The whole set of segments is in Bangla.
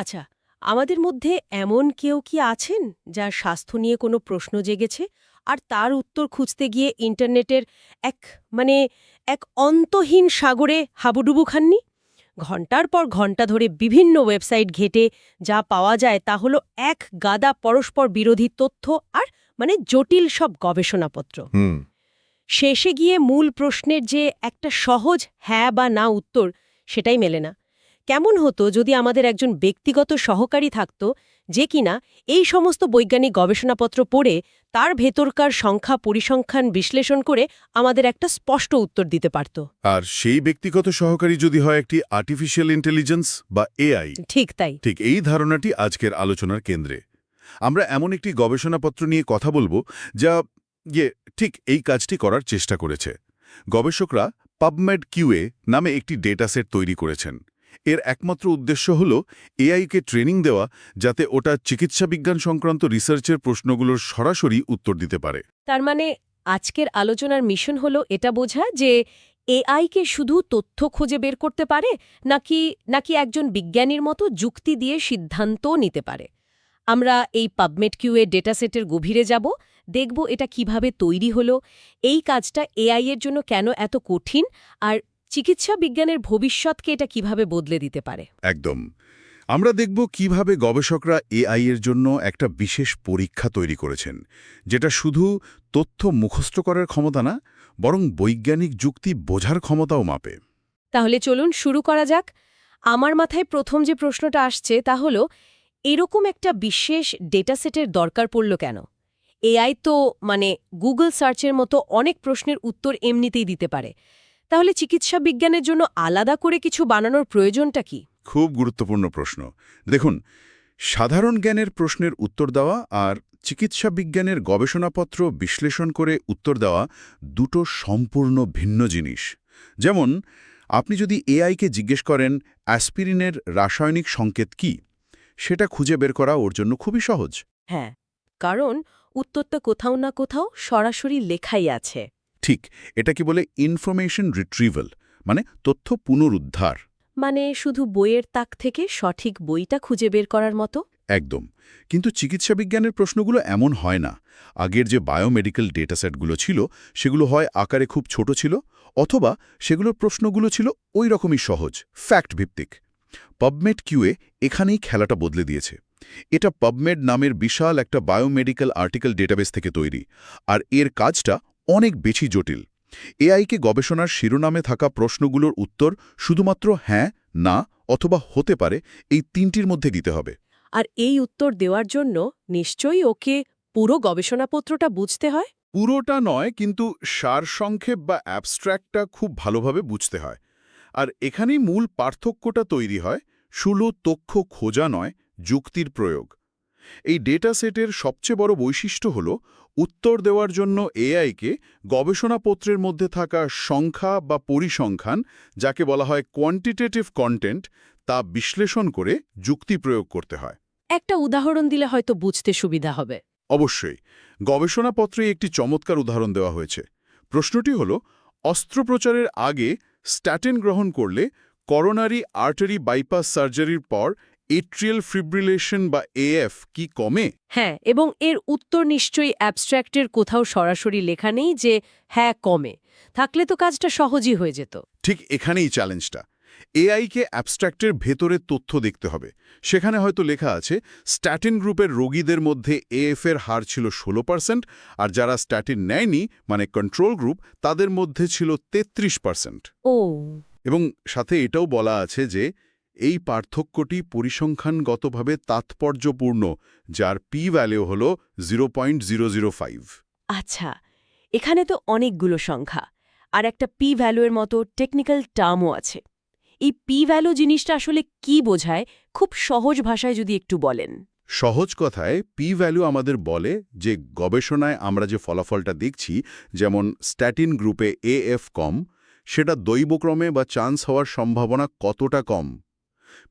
আচ্ছা আমাদের মধ্যে এমন কেউ কি আছেন যার স্বাস্থ্য নিয়ে কোনো প্রশ্ন জেগেছে? আর তার উত্তর খুঁজতে গিয়ে ইন্টারনেটের এক মানে এক অন্তহীন সাগরে হাবুডুবু খাননি? ঘণ্টার পর ঘণ্টা ধরে বিভিন্ন ওয়েবসাইট ঘেটে যা পাওয়া যায় তা হলো এক গাদা পরস্পর বিরোধী তথ্য আর মানে জটিল সব গবেষণাপত্র। শেষে গিয়ে মূল প্রশ্নের যে একটা সহজ হ্যাঁ বা না উত্তর সেটাই মেলে না। কেমন হতো যদি আমাদের একজন ব্যক্তিগত সহকারী থাকত যে কিনা এই সমস্ত বৈজ্ঞানিক গবেষণাপত্র পড়ে তার ভেতরকার সংখ্যা পরিসংখ্যান বিশ্লেষণ করে আমাদের একটা স্পষ্ট উত্তর দিতে পারত। আর সেই ব্যক্তিগত সহকারী যদি হয় একটি আর্টিফিশিয়াল ইন্টেলিজেন্স বা এআই ঠিক তাই। ঠিক এই ধারণাটি আজকের আলোচনার কেন্দ্রে। আমরা এমন একটি গবেষণাপত্র নিয়ে কথা বলব যা ইয়ে ঠিক এই কাজটি করার চেষ্টা করেছে। গবেষকরা পাবমেড কিউএ নামে একটি ডেটাসেট তৈরি করেছেন। এর একমাত্র উদ্দেশ্য হল এআইকে ট্রেনিং দেওয়া যাতে ওটা চিকিৎসা বিজ্ঞান সংক্রান্ত রিসার্চের প্রশ্নগুলোর সরাসরি উত্তর দিতে পারে। তার মানে আজকের আলোচনার মিশন হলো এটা বোঝা যে এআইকে শুধু তথ্য খুঁজে বের করতে পারে নাকি নাকি একজন বিজ্ঞানীর মতো যুক্তি দিয়ে সিদ্ধান্তও নিতে পারে। আমরা এই পাবমেট কিউএ ডেটাসেটের গভীরে যাব, দেখব এটা কীভাবে তৈরি হলো, এই কাজটা এআই এর জন্য কেন এত কঠিন, আর চিকিৎসা বিজ্ঞানের ভবিষ্যৎকে এটা কীভাবে বদলে দিতে পারে? একদম। আমরা দেখব কীভাবে গবেষকরা এআই এর জন্য একটা বিশেষ পরীক্ষা তৈরি করেছেন যেটা শুধু তথ্য মুখস্থ করার ক্ষমতা না বরং বৈজ্ঞানিক যুক্তি বোঝার ক্ষমতাও মাপে। তাহলে চলুন শুরু করা যাক। আমার মাথায় প্রথম যে প্রশ্নটা আসছে তা হলো এরকম একটা বিশেষ ডেটাসেটের দরকার পড়ল কেন? এআই তো মানে গুগল সার্চের মতো অনেক প্রশ্নের উত্তর এমনিতেই দিতে পারে। তাহলে চিকিৎসা বিজ্ঞানের জন্য আলাদা করে কিছু বানানোর প্রয়োজনটা কি? খুব গুরুত্বপূর্ণ প্রশ্ন। দেখুন সাধারণ জ্ঞানের প্রশ্নের উত্তর দেওয়া আর চিকিৎসা বিজ্ঞানের গবেষণাপত্র বিশ্লেষণ করে উত্তর দেওয়া দুটো সম্পূর্ণ ভিন্ন জিনিস। যেমন আপনি যদি এআইকে জিজ্ঞেস করেন অ্যাসপিরিনের রাসায়নিক সংকেত কি? সেটা খুঁজে বের করা ওর জন্য খুবই সহজ। হ্যাঁ কারণ উত্তরটা কোথাও না কোথাও সরাসরি লেখাই আছে। ঠিক এটা কি বলে ইনফরমেশন রিট্রিভাল মানে তথ্য পুনরুদ্ধার? মানে শুধু বইয়ের তাক থেকে সঠিক বইটা খুঁজে বের করার মতো? একদম কিন্তু চিকিৎসা বিজ্ঞানের প্রশ্নগুলো এমন হয় না। আগের যে বায়োমেডিক্যাল ডেটাসেটগুলো ছিল সেগুলো হয় আকারে খুব ছোট ছিল অথবা সেগুলোর প্রশ্নগুলো ছিল ওই রকমই সহজ ফ্যাক্ট ভিত্তিক পাবমেড কিউএ এখানেই খেলাটা বদলে দিয়েছে। এটা পাবমেড নামের বিশাল একটা বায়োমেডিক্যাল আর্টিকেল ডেটাবেস থেকে তৈরি আর এর কাজটা অনেক বেশি জটিল। এআইকে গবেষণার শিরোনামে থাকা প্রশ্নগুলোর উত্তর শুধুমাত্র হ্যাঁ না অথবা হতে পারে এই তিনটির মধ্যে দিতে হবে। আর এই উত্তর দেওয়ার জন্য নিশ্চয়ই ওকে পুরো গবেষণাপত্রটা বুঝতে হয়? পুরোটা নয় কিন্তু সারসংক্ষেপ বা অ্যাবস্ট্র্যাক্টটা খুব ভালোভাবে বুঝতে হয়। আর এখানেই মূল পার্থক্যটা তৈরি হয় শুলো তথ্য খোঁজা নয় যুক্তির প্রয়োগ। এই ডেটা সেটের সবচেয়ে বড় বৈশিষ্ট্য হল উত্তর দেওয়ার জন্য এআইকে গবেষণাপত্রের মধ্যে থাকা সংখ্যা বা পরিসংখ্যান যাকে বলা হয় কোয়ান্টিটেটিভ কন্টেন্ট তা বিশ্লেষণ করে যুক্তি প্রয়োগ করতে হয়। একটা উদাহরণ দিলে হয়তো বুঝতে সুবিধা হবে। অবশ্যই। গবেষণাপত্রে একটি চমৎকার উদাহরণ দেওয়া হয়েছে। প্রশ্নটি হল অস্ত্রোপচারের আগে স্ট্যাটিন গ্রহণ করলে করোনারি আর্টারি বাইপাস সার্জারির পর এট্রিয়াল ফিব্রিলেশন বা এএফ কি কমে? হ্যাঁ এবং এর উত্তর নিশ্চয়ই অ্যাবস্ট্র্যাক্টের কোথাও সরাসরি লেখা নেই যে হ্যাঁ কমে। থাকলে তো কাজটা সহজই হয়ে যেত। ঠিক এখানেই চ্যালেঞ্জটা এআইকে অ্যাবস্ট্র্যাক্টের ভেতরে তথ্য দেখতে হবে। সেখানে হয়তো লেখা আছে স্ট্যাটিন গ্রুপের রোগীদের মধ্যে এএফ এর হার ছিল ষোলো পার্সেন্ট আর যারা স্ট্যাটিন নেয়নি মানে কন্ট্রোল গ্রুপ তাদের মধ্যে ছিল তেত্রিশ পার্সেন্ট ও। এবং সাথে এটাও বলা আছে যে এই পার্থক্যটি পরিসংখ্যানগতভাবে তাৎপর্যপূর্ণ যার পি ভ্যালু হল zero point zero zero five. আচ্ছা এখানে তো অনেকগুলো সংখ্যা আর একটা পি ভ্যালুয়ের মতো টেকনিক্যাল টার্মও আছে। এই পি ভ্যালু জিনিসটা আসলে কি বোঝায় খুব সহজ ভাষায় যদি একটু বলেন। সহজ কথায় পি ভ্যালু আমাদের বলে যে গবেষণায় আমরা যে ফলাফলটা দেখছি যেমন স্ট্যাটিন গ্রুপে এএফ কম সেটা দৈবক্রমে বা চান্স হওয়ার সম্ভাবনা কতটা কম?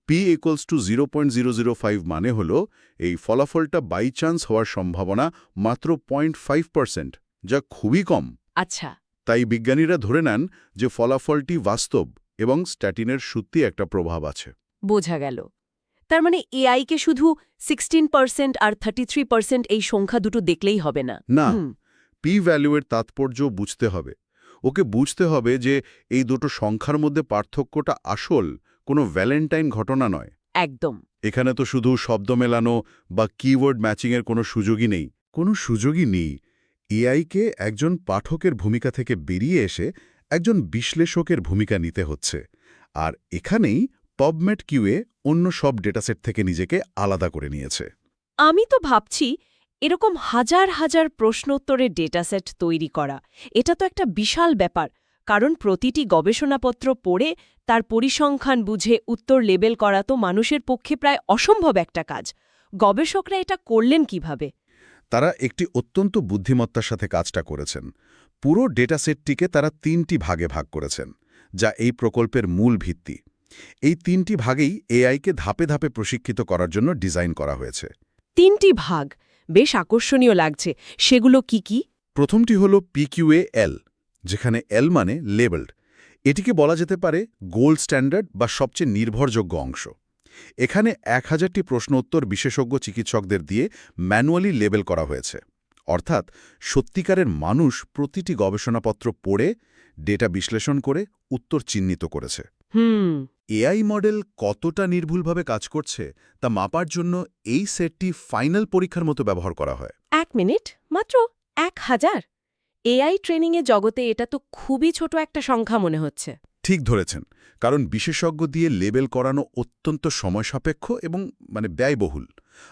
P equals to zero point zero zero five মানে হল এই ফলাফলটা বাই চান্স হওয়ার সম্ভাবনা মাত্র পয়েন্ট ফাইভ পার্সেন্ট যা খুবই কম। আচ্ছা। তাই বিজ্ঞানীরা ধরে নেন যে ফলাফলটি বাস্তব এবং স্ট্যাটিনের সত্যি একটা প্রভাব আছে। বোঝা গেল। তার মানে এআইকে শুধু সিক্সটিন পার্সেন্ট আর থার্টি থ্রি পার্সেন্ট এই সংখ্যা দুটো দেখলেই হবে না। না পি ভ্যালুয়ের তাৎপর্য বুঝতে হবে। ওকে বুঝতে হবে যে এই দুটো সংখ্যার মধ্যে পার্থক্যটা আসল কোনো ভ্যালেন্টাইন ঘটনা নয়। একদম। এখানে তো শুধু শব্দ মেলানো বা কিওয়ার্ড ম্যাচিংয়ের কোনো সুযোগই নেই। কোনো সুযোগই নেই। এআইকে একজন পাঠকের ভূমিকা থেকে বেরিয়ে এসে একজন বিশ্লেষকের ভূমিকা নিতে হচ্ছে। আর এখানেই পবমেট কিউএ অন্য সব ডেটাসেট থেকে নিজেকে আলাদা করে নিয়েছে। আমি তো ভাবছি এরকম হাজার হাজার প্রশ্নোত্তরের ডেটাসেট তৈরি করা এটা তো একটা বিশাল ব্যাপার। কারণ প্রতিটি গবেষণাপত্র পড়ে তার পরিসংখ্যান বুঝে উত্তর লেবেল করা তো মানুষের পক্ষে প্রায় অসম্ভব একটা কাজ। গবেষকরা এটা করলেন কীভাবে? তারা একটি অত্যন্ত বুদ্ধিমত্তার সাথে কাজটা করেছেন। পুরো ডেটাসেটটিকে তারা তিনটি ভাগে ভাগ করেছেন যা এই প্রকল্পের মূল ভিত্তি। এই তিনটি ভাগেই এআইকে ধাপে ধাপে প্রশিক্ষিত করার জন্য ডিজাইন করা হয়েছে। তিনটি ভাগ? বেশ আকর্ষণীয় লাগছে। সেগুলো কি কি? প্রথমটি হল পিকিউএ এল যেখানে এল মানে লেবেলড এটিকে বলা যেতে পারে গোল্ড স্ট্যান্ডার্ড বা সবচেয়ে নির্ভরযোগ্য অংশ। এখানে এক হাজারটি প্রশ্ন উত্তর বিশেষজ্ঞ চিকিৎসকদের দিয়ে ম্যানুয়ালি লেবেল করা হয়েছে। অর্থাৎ সত্যিকারের মানুষ প্রতিটি গবেষণাপত্র পড়ে ডেটা বিশ্লেষণ করে উত্তর চিহ্নিত করেছে। হুম। এআই মডেল কতটা নির্ভুলভাবে কাজ করছে তা মাপার জন্য এই সেটটি ফাইনাল পরীক্ষার মতো ব্যবহার করা হয়। এক মিনিট মাত্র এক হাজার। এআই ট্রেনিংয়ে জগতে এটা তো খুবই ছোট একটা সংখ্যা মনে হচ্ছে। ঠিক ধরেছেন কারণ বিশেষজ্ঞ দিয়ে লেবেল করানো অত্যন্ত সময়সাপেক্ষ এবং মানে ব্যয়বহুল।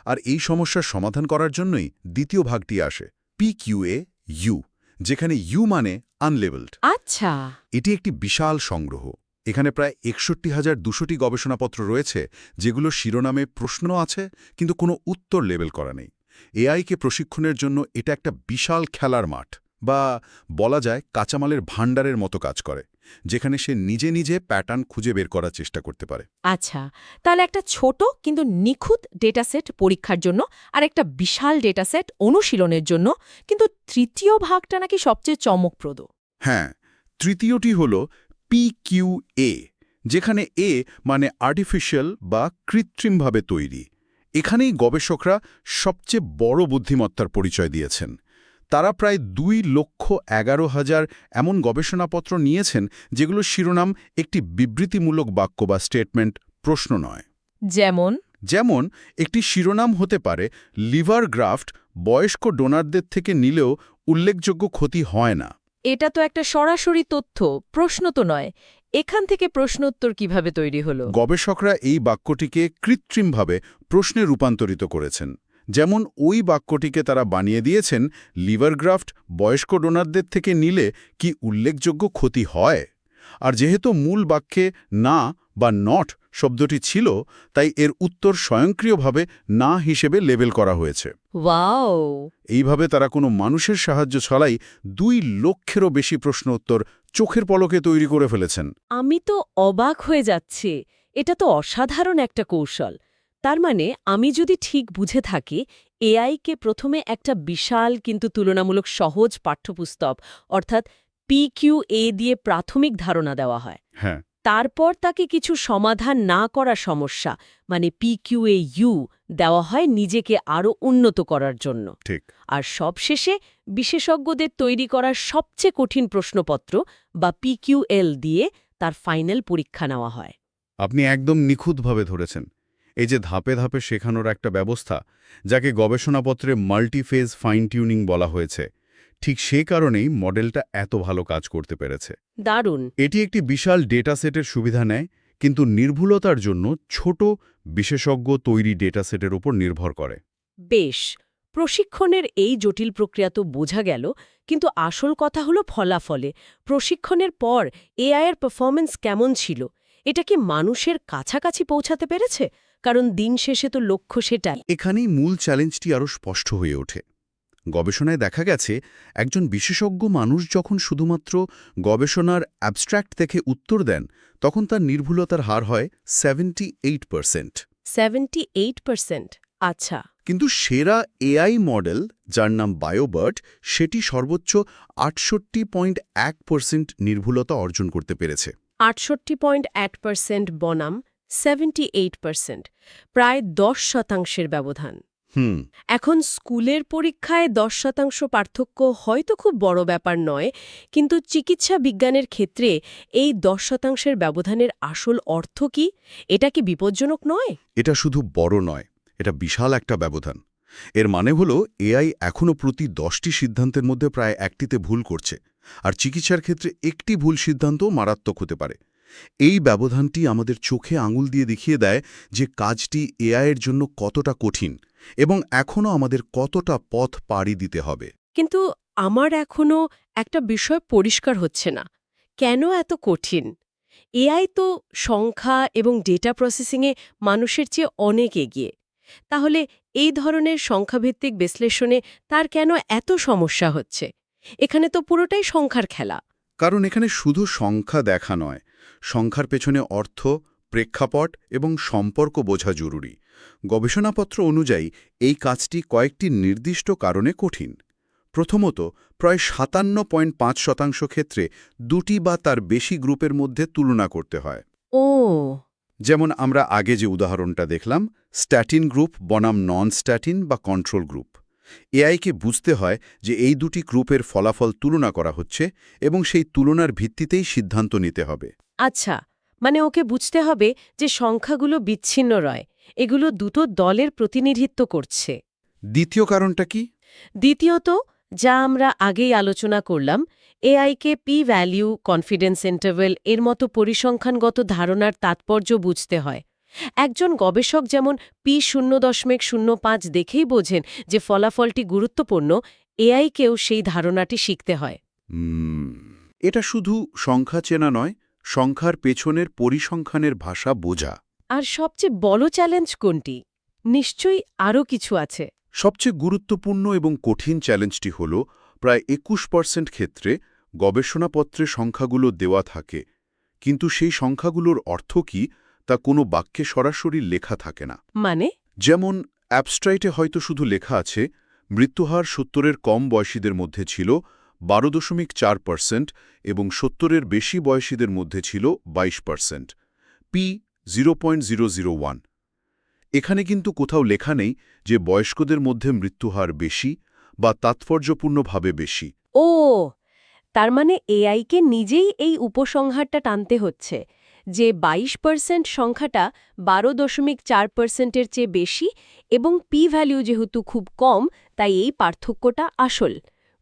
আর এই সমস্যার সমাধান করার জন্যই দ্বিতীয় ভাগটি আসে পিকিউএ ইউ যেখানে ইউ মানে আনলেবেলড আচ্ছা। এটি একটি বিশাল সংগ্রহ। এখানে প্রায় একষট্টি হাজার দুশোটি গবেষণাপত্র রয়েছে যেগুলো শিরোনামে প্রশ্ন আছে কিন্তু কোনো উত্তর লেবেল করা নেই। এআইকে প্রশিক্ষণের জন্য এটা একটা বিশাল খেলার মাঠ। বা বলা যায় কাঁচামালের ভাণ্ডারের মতো কাজ করে যেখানে সে নিজে নিজে প্যাটার্ন খুঁজে বের করার চেষ্টা করতে পারে। আচ্ছা তাহলে একটা ছোট কিন্তু নিখুঁত ডেটাসেট পরীক্ষার জন্য আর একটা বিশাল ডেটাসেট অনুশীলনের জন্য কিন্তু তৃতীয় ভাগটা নাকি সবচেয়ে চমকপ্রদ? হ্যাঁ তৃতীয়টি হল পিকিউএ যেখানে এ মানে আর্টিফিশিয়াল বা কৃত্রিমভাবে তৈরি। এখানেই গবেষকরা সবচেয়ে বড় বুদ্ধিমত্তার পরিচয় দিয়েছেন। তারা প্রায় দুই লক্ষ এগারো হাজার এমন গবেষণাপত্র নিয়েছেন যেগুলো শিরোনাম একটি বিবৃতিমূলক বাক্য বা স্টেটমেন্ট প্রশ্ন নয়। যেমন? যেমন একটি শিরোনাম হতে পারে লিভার গ্রাফট বয়স্ক ডোনারদের থেকে নিলেও উল্লেখযোগ্য ক্ষতি হয় না। এটা তো একটা সরাসরি তথ্য প্রশ্ন তো নয়। এখান থেকে প্রশ্নোত্তর কীভাবে তৈরি হলো? গবেষকরা এই বাক্যটিকে কৃত্রিমভাবে প্রশ্নে রূপান্তরিত করেছেন। যেমন ওই বাক্যটিকে তারা বানিয়ে দিয়েছেন লিভার গ্রাফট বয়স্ক ডোনারদের থেকে নিলে কি উল্লেখযোগ্য ক্ষতি হয়? আর যেহেতু মূল বাক্যে না বা নট শব্দটি ছিল তাই এর উত্তর স্বয়ংক্রিয়ভাবে না হিসেবে লেবেল করা হয়েছে। ওয়াও! এইভাবে তারা কোনো মানুষের সাহায্য ছাড়াই দুই লক্ষেরও বেশি প্রশ্ন উত্তর চোখের পলকে তৈরি করে ফেলেছেন। আমি তো অবাক হয়ে যাচ্ছি। এটা তো অসাধারণ একটা কৌশল। তার মানে আমি যদি ঠিক বুঝে থাকি এআইকে প্রথমে একটা বিশাল কিন্তু তুলনামূলক সহজ পাঠ্যপুস্তক অর্থাৎ পিকিউএ দিয়ে প্রাথমিক ধারণা দেওয়া হয়। হ্যাঁ। তারপর তাকে কিছু সমাধান না করা সমস্যা মানে পিকিউএ ইউ দেওয়া হয় নিজেকে আরও উন্নত করার জন্য। ঠিক। আর সবশেষে বিশেষজ্ঞদের তৈরি করা সবচেয়ে কঠিন প্রশ্নপত্র বা পিকিউএল দিয়ে তার ফাইনাল পরীক্ষা নেওয়া হয়। আপনি একদম নিখুঁতভাবে ধরেছেন। এই যে ধাপে ধাপে শেখানোর একটা ব্যবস্থা যাকে গবেষণাপত্রে মাল্টিফেজ ফাইন টিউনিং বলা হয়েছে ঠিক সে কারণেই মডেলটা এত ভালো কাজ করতে পেরেছে। দারুণ। এটি একটি বিশাল ডেটা সেটের সুবিধা নেয় কিন্তু নির্ভুলতার জন্য ছোট বিশেষজ্ঞ তৈরি ডেটা সেটের উপর নির্ভর করে। বেশ প্রশিক্ষণের এই জটিল প্রক্রিয়া তো বোঝা গেল কিন্তু আসল কথা হলো ফলাফলে। প্রশিক্ষণের পর এআইয়ের পারফরমেন্স কেমন ছিল? এটা কি মানুষের কাছাকাছি পৌঁছাতে পেরেছে? কারণ দিন শেষে তো লক্ষ্য সেটাই। এখানেই মূল চ্যালেঞ্জটি আরও স্পষ্ট হয়ে ওঠে। গবেষণায় দেখা গেছে একজন বিশেষজ্ঞ মানুষ যখন শুধুমাত্র গবেষণার অ্যাবস্ট্র্যাক্ট থেকে উত্তর দেন তখন তার নির্ভুলতার হার হয় seventy eight percent seventy eight percent আচ্ছা। কিন্তু সেরা এআই মডেল যার নাম বায়োবার্ট সেটি সর্বোচ্চ আটষট্টি পয়েন্ট এক পার্সেন্ট নির্ভুলতা অর্জন করতে পেরেছে। আটষট্টি পয়েন্ট এক পার্সেন্ট বনাম সেভেন্টি এইট পার্সেন্ট প্রায় দশ শতাংশের ব্যবধান। হুম। এখন স্কুলের পরীক্ষায় দশ শতাংশ পার্থক্য হয়তো খুব বড় ব্যাপার নয় কিন্তু চিকিৎসা বিজ্ঞানের ক্ষেত্রে এই দশ শতাংশের ব্যবধানের আসল অর্থ কি? এটা কি বিপজ্জনক নয়? এটা শুধু বড় নয় এটা বিশাল একটা ব্যবধান। এর মানে হলো এআই এখনও প্রতি দশটি সিদ্ধান্তের মধ্যে প্রায় একটিতে ভুল করছে আর চিকিৎসার ক্ষেত্রে একটি ভুল সিদ্ধান্ত মারাত্মক হতে পারে। এই ব্যবধানটি আমাদের চোখে আঙুল দিয়ে দেখিয়ে দেয় যে কাজটি এআইয়ের জন্য কতটা কঠিন এবং এখনও আমাদের কতটা পথ পাড়ি দিতে হবে। কিন্তু আমার এখনও একটা বিষয় পরিষ্কার হচ্ছে না। কেন এত কঠিন? এআই তো সংখ্যা এবং ডেটা প্রসেসিংয়ে মানুষের চেয়ে অনেক এগিয়ে। তাহলে এই ধরনের সংখ্যাভিত্তিক বিশ্লেষণে তার কেন এত সমস্যা হচ্ছে? এখানে তো পুরোটাই সংখ্যার খেলা। কারণ এখানে শুধু সংখ্যা দেখা নয় সংখ্যার পেছনে অর্থ প্রেক্ষাপট এবং সম্পর্ক বোঝা জরুরি। গবেষণাপত্র অনুযায়ী এই কাজটি কয়েকটি নির্দিষ্ট কারণে কঠিন। প্রথমত প্রায় সাতান্ন পয়েন্ট পাঁচ শতাংশ ক্ষেত্রে দুটি বা তার বেশি গ্রুপের মধ্যে তুলনা করতে হয়। ও। যেমন আমরা আগে যে উদাহরণটা দেখলাম স্ট্যাটিন গ্রুপ বনাম নন স্ট্যাটিন বা কন্ট্রোল গ্রুপ। এআইকে বুঝতে হয় যে এই দুটি গ্রুপের ফলাফল তুলনা করা হচ্ছে এবং সেই তুলনার ভিত্তিতেই সিদ্ধান্ত নিতে হবে। আচ্ছা মানে ওকে বুঝতে হবে যে সংখ্যাগুলো বিচ্ছিন্ন রয় এগুলো দুটো দলের প্রতিনিধিত্ব করছে। দ্বিতীয় কারণটা কি? দ্বিতীয়ত যা আমরা আগেই আলোচনা করলাম এআইকে পি ভ্যালিউ কনফিডেন্স ইন্টারভেল এর মতো পরিসংখ্যানগত ধারণার তাৎপর্য বুঝতে হয়। একজন গবেষক যেমন পি শূন্য দশমিক শূন্য পাঁচ দেখেই বোঝেন যে ফলাফলটি গুরুত্বপূর্ণ এআইকেও সেই ধারণাটি শিখতে হয়। এটা শুধু সংখ্যা চেনা নয় সংখ্যার পেছনের পরিসংখ্যানের ভাষা বোঝা। আর সবচেয়ে বড় চ্যালেঞ্জ কোনটি? নিশ্চয়ই আরও কিছু আছে। সবচেয়ে গুরুত্বপূর্ণ এবং কঠিন চ্যালেঞ্জটি হল প্রায় একুশ পার্সেন্ট ক্ষেত্রে গবেষণাপত্রে সংখ্যাগুলো দেওয়া থাকে কিন্তু সেই সংখ্যাগুলোর অর্থ কি তা কোনো বাক্যে সরাসরি লেখা থাকে না। মানে? যেমন অ্যাবস্ট্রাইটে হয়তো শুধু লেখা আছে মৃত্যুহার সত্তরের কম বয়সীদের মধ্যে ছিল বারো দশমিক চার পার্সেন্ট এবং সত্তরের বেশি বয়সীদের মধ্যে ছিল বাইশ পার্সেন্ট। পি জিরো এখানে কিন্তু কোথাও লেখা নেই যে বয়স্কদের মধ্যে মৃত্যুহার বেশি বা তাৎপর্যপূর্ণভাবে বেশি। ও, তার মানে এআইকে নিজেই এই উপসংহারটা টানতে হচ্ছে, যে ২২ পার্সেন্ট সংখ্যাটা বারো দশমিক চার পার্সেন্টের চেয়ে বেশি এবং পি ভ্যালু যেহেতু খুব কম, তাই এই পার্থক্যটা আসল।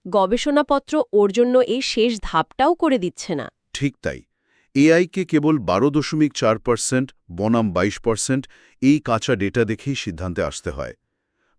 গবেষণাপত্র ওর জন্য এই শেষ ধাপটাও করে দিচ্ছে না। ঠিক তাই। এআইকে কেবল বারো দশমিক চার পার্সেন্ট বনাম বাইশ পার্সেন্ট এই কাঁচা ডেটা দেখেই সিদ্ধান্তে আসতে হয়।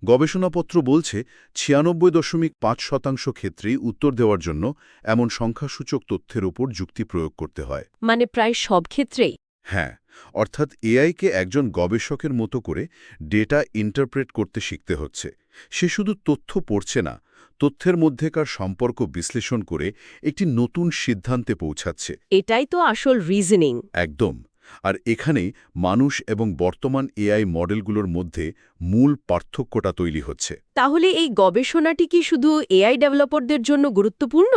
গবেষণাপত্র বলছে ছিয়ানব্বই দশমিক পাঁচ শতাংশ ক্ষেত্রেই উত্তর দেওয়ার জন্য এমন সংখ্যাসূচক তথ্যের ওপর যুক্তি প্রয়োগ করতে হয়। মানে প্রায় সব ক্ষেত্রেই? হ্যাঁ অর্থাৎ এআইকে একজন গবেষকের মতো করে ডেটা ইন্টারপ্রেট করতে শিখতে হচ্ছে। সে শুধু তথ্য পড়ছে না তথ্যের মধ্যেকার সম্পর্ক বিশ্লেষণ করে একটি নতুন সিদ্ধান্তে পৌঁছাচ্ছে। এটাই তো আসল রিজনিং একদম। আর এখানে মানুষ এবং বর্তমান এআই মডেলগুলোর মধ্যে মূল পার্থক্যটা তৈরি হচ্ছে। তাহলে এই গবেষণাটি কি শুধু এআই ডেভেলপারদের জন্য গুরুত্বপূর্ণ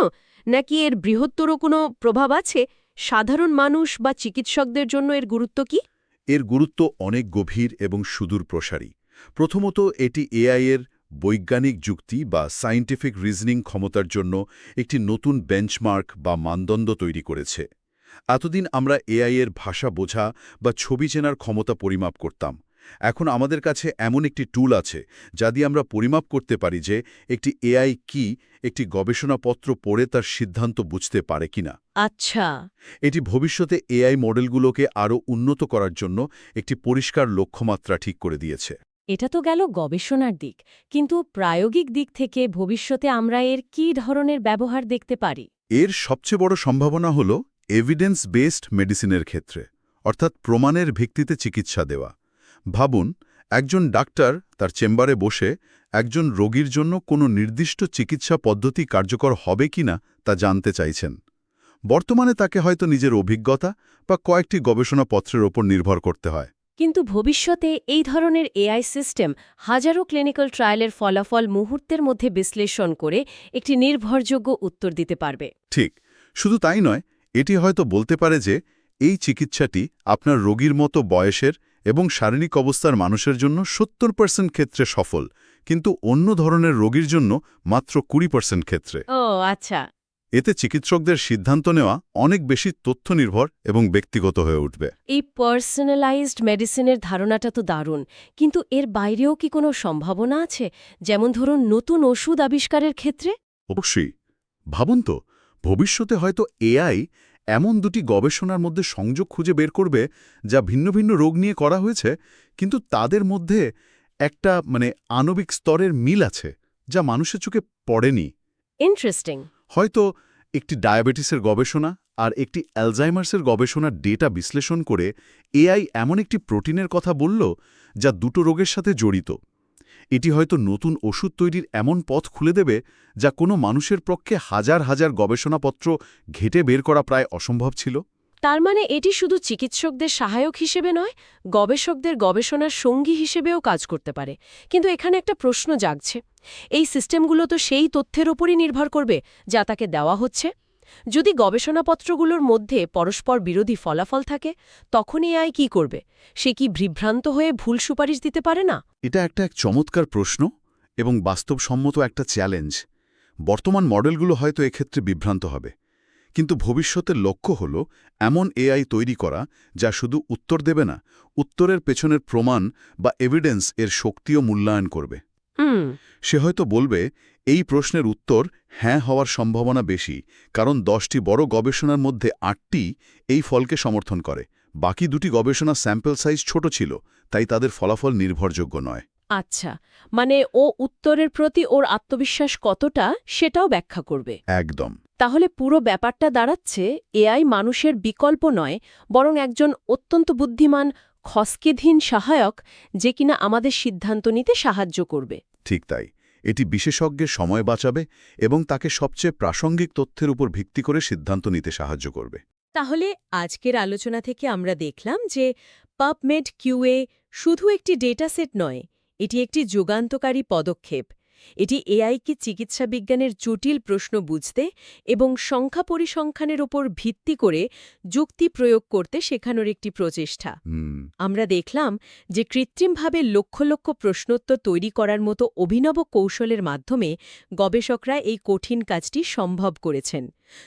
নাকি এর বৃহত্তর কোনো প্রভাব আছে? সাধারণ মানুষ বা চিকিৎসকদের জন্য এর গুরুত্ব কি? এর গুরুত্ব অনেক গভীর এবং সুদূর প্রসারী প্রথমত এটি এআই এর বৈজ্ঞানিক যুক্তি বা সায়েন্টিফিক রিজনিং ক্ষমতার জন্য একটি নতুন বেঞ্চমার্ক বা মানদণ্ড তৈরি করেছে। এতদিন আমরা এআই এর ভাষা বোঝা বা ছবি চেনার ক্ষমতা পরিমাপ করতাম। এখন আমাদের কাছে এমন একটি টুল আছে যা দিয়ে আমরা পরিমাপ করতে পারি যে একটি এআই কি একটি গবেষণাপত্র পড়ে তার সিদ্ধান্ত বুঝতে পারে কিনা। আচ্ছা। এটি ভবিষ্যতে এআই মডেলগুলোকে আরও উন্নত করার জন্য একটি পরিষ্কার লক্ষ্যমাত্রা ঠিক করে দিয়েছে। এটা তো গেল গবেষণার দিক, কিন্তু প্রায়োগিক দিক থেকে ভবিষ্যতে আমরা এর কী ধরনের ব্যবহার দেখতে পারি? এর সবচেয়ে বড় সম্ভাবনা হল এভিডেন্স বেসড মেডিসিনের ক্ষেত্রে, অর্থাৎ প্রমাণের ভিত্তিতে চিকিৎসা দেওয়া। ভাবুন, একজন ডাক্তার তার চেম্বারে বসে একজন রোগীর জন্য কোনো নির্দিষ্ট চিকিৎসা পদ্ধতি কার্যকর হবে কিনা তা জানতে চাইছেন। বর্তমানে তাকে হয়তো নিজের অভিজ্ঞতা বা কয়েকটি গবেষণাপত্রের ওপর নির্ভর করতে হয়। কিন্তু ভবিষ্যতে এই ধরনের এআই সিস্টেম হাজারো ক্লিনিক্যাল ট্রায়ালের ফলাফল মুহূর্তের মধ্যে বিশ্লেষণ করে একটি নির্ভরযোগ্য উত্তর দিতে পারবে। ঠিক শুধু তাই নয় এটি হয়তো বলতে পারে যে এই চিকিৎসাটি আপনার রোগীর মতো বয়সের এবং শারীরিক অবস্থার মানুষের জন্য সত্তর পার্সেন্ট ক্ষেত্রে সফল কিন্তু অন্য ধরনের রোগীর জন্য মাত্র কুড়ি পার্সেন্ট ক্ষেত্রে। ও আচ্ছা। এতে চিকিৎসকদের সিদ্ধান্ত নেওয়া অনেক বেশি তথ্য নির্ভর এবং ব্যক্তিগত হয়ে উঠবে। এই পার্সোনালাইজড মেডিসিনের ধারণাটা তো দারুণ কিন্তু এর বাইরেও কি কোনো সম্ভাবনা আছে? যেমন ধরুন নতুন ওষুধ আবিষ্কারের ক্ষেত্রে? অবশ্যই। ভাবুন তো ভবিষ্যতে হয়তো এআই এমন দুটি গবেষণার মধ্যে সংযোগ খুঁজে বের করবে যা ভিন্ন ভিন্ন রোগ নিয়ে করা হয়েছে কিন্তু তাদের মধ্যে একটা মানে আণবিক স্তরের মিল আছে যা মানুষের চোখে পড়েনি। ইন্টারেস্টিং হয়তো একটি ডায়াবেটিসের গবেষণা আর একটি অ্যালজাইমার্সের গবেষণার ডেটা বিশ্লেষণ করে এআই এমন একটি প্রোটিনের কথা বলল যা দুটো রোগের সাথে জড়িত। এটি হয়তো নতুন ওষুধ তৈরির এমন পথ খুলে দেবে যা কোনো মানুষের পক্ষে হাজার হাজার গবেষণাপত্র ঘেটে বের করা প্রায় অসম্ভব ছিল। তার মানে এটি শুধু চিকিৎসকদের সহায়ক হিসেবে নয়, গবেষকদের গবেষণার সঙ্গী হিসেবেও কাজ করতে পারে। কিন্তু এখানে একটা প্রশ্ন জাগছে। এই সিস্টেমগুলো তো সেই তথ্যের ওপরই নির্ভর করবে, যা তাকে দেওয়া হচ্ছে। যদি গবেষণাপত্রগুলোর মধ্যে পরস্পর বিরোধী ফলাফল থাকে, তখন এআই কি করবে? সে কি বিভ্রান্ত হয়ে ভুল সুপারিশ দিতে পারে না? এটা একটা এক চমৎকার প্রশ্ন এবং বাস্তবসম্মত একটা চ্যালেঞ্জ। বর্তমান মডেলগুলো হয়তো এক্ষেত্রে বিভ্রান্ত হবে। কিন্তু ভবিষ্যতের লক্ষ্য হল এমন এআই তৈরি করা যা শুধু উত্তর দেবে না উত্তরের পেছনের প্রমাণ বা এভিডেন্স এর শক্তিও মূল্যায়ন করবে। সে হয়তো বলবে এই প্রশ্নের উত্তর হ্যাঁ হওয়ার সম্ভাবনা বেশি কারণ দশটি বড় গবেষণার মধ্যে আটটি এই ফলকে সমর্থন করে। বাকি দুটি গবেষণা স্যাম্পল সাইজ ছোট ছিল তাই তাদের ফলাফল নির্ভরযোগ্য নয়। আচ্ছা মানে ও উত্তরের প্রতি ওর আত্মবিশ্বাস কতটা সেটাও ব্যাখ্যা করবে। একদম। তাহলে পুরো ব্যাপারটা দাঁড়াচ্ছে এআই মানুষের বিকল্প নয় বরং একজন অত্যন্ত বুদ্ধিমান খসকেধীন সহায়ক যে কিনা আমাদের সিদ্ধান্ত নিতে সাহায্য করবে। ঠিক তাই। এটি বিশেষজ্ঞের সময় বাঁচাবে এবং তাকে সবচেয়ে প্রাসঙ্গিক তথ্যের উপর ভিত্তি করে সিদ্ধান্ত নিতে সাহায্য করবে। তাহলে আজকের আলোচনা থেকে আমরা দেখলাম যে পাবমেড কিউএ শুধু একটি ডেটাসেট নয় এটি একটি যুগান্তকারী পদক্ষেপ। এটি এআইকে চিকিৎসা বিজ্ঞানের জটিল প্রশ্ন বুঝতে এবং সংখ্যা পরিসংখ্যানের ওপর ভিত্তি করে যুক্তি প্রয়োগ করতে শেখানোর একটি প্রচেষ্টা। আমরা দেখলাম যে কৃত্রিমভাবে লক্ষ লক্ষ প্রশ্নোত্তর তৈরি করার মতো অভিনব কৌশলের মাধ্যমে গবেষকরা এই কঠিন কাজটি সম্ভব করেছেন।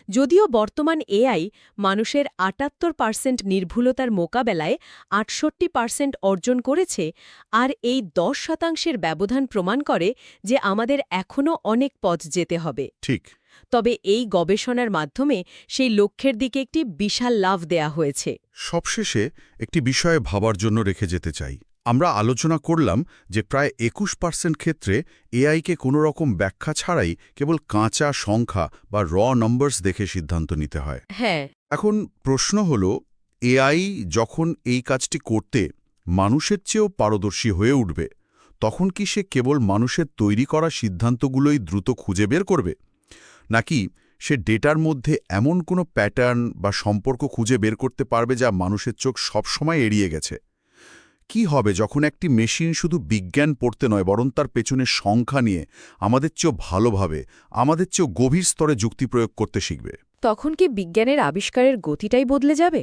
যদিও বর্তমান এআই মানুষের আটাত্তর পার্সেন্ট নির্ভুলতার মোকাবেলায় আটষট্টি পার্সেন্ট অর্জন করেছে আর এই দশ শতাংশের ব্যবধান প্রমাণ করে যে আমাদের এখনও অনেক পথ যেতে হবে। ঠিক। তবে এই গবেষণার মাধ্যমে সেই লক্ষ্যের দিকে একটি বিশাল লাভ দেয়া হয়েছে। সবশেষে একটি বিষয়ে ভাবার জন্য রেখে যেতে চাই। আমরা আলোচনা করলাম যে প্রায় একুশ পার্সেন্ট ক্ষেত্রে এআইকে কোনো রকম ব্যাখ্যা ছাড়াই কেবল কাঁচা সংখ্যা বা র নম্বরস দেখে সিদ্ধান্ত নিতে হয়। হ্যাঁ। এখন প্রশ্ন হল এআই যখন এই কাজটি করতে মানুষের চেয়েও পারদর্শী হয়ে উঠবে তখন কি সে কেবল মানুষের তৈরি করা সিদ্ধান্তগুলোই দ্রুত খুঁজে বের করবে? নাকি সে ডেটার মধ্যে এমন কোনো প্যাটার্ন বা সম্পর্ক খুঁজে বের করতে পারবে যা মানুষের চোখ সবসময় এড়িয়ে গেছে? কি হবে যখন একটি মেশিন শুধু বিজ্ঞান পড়তে নয়, বরং তার পেছনে সংখ্যা নিয়ে আমাদের চেয়েও ভালোভাবে, আমাদের চেয়েও গভীর স্তরে যুক্তি প্রয়োগ করতে শিখবে? তখন কি বিজ্ঞানের আবিষ্কারের গতিটাই বদলে যাবে?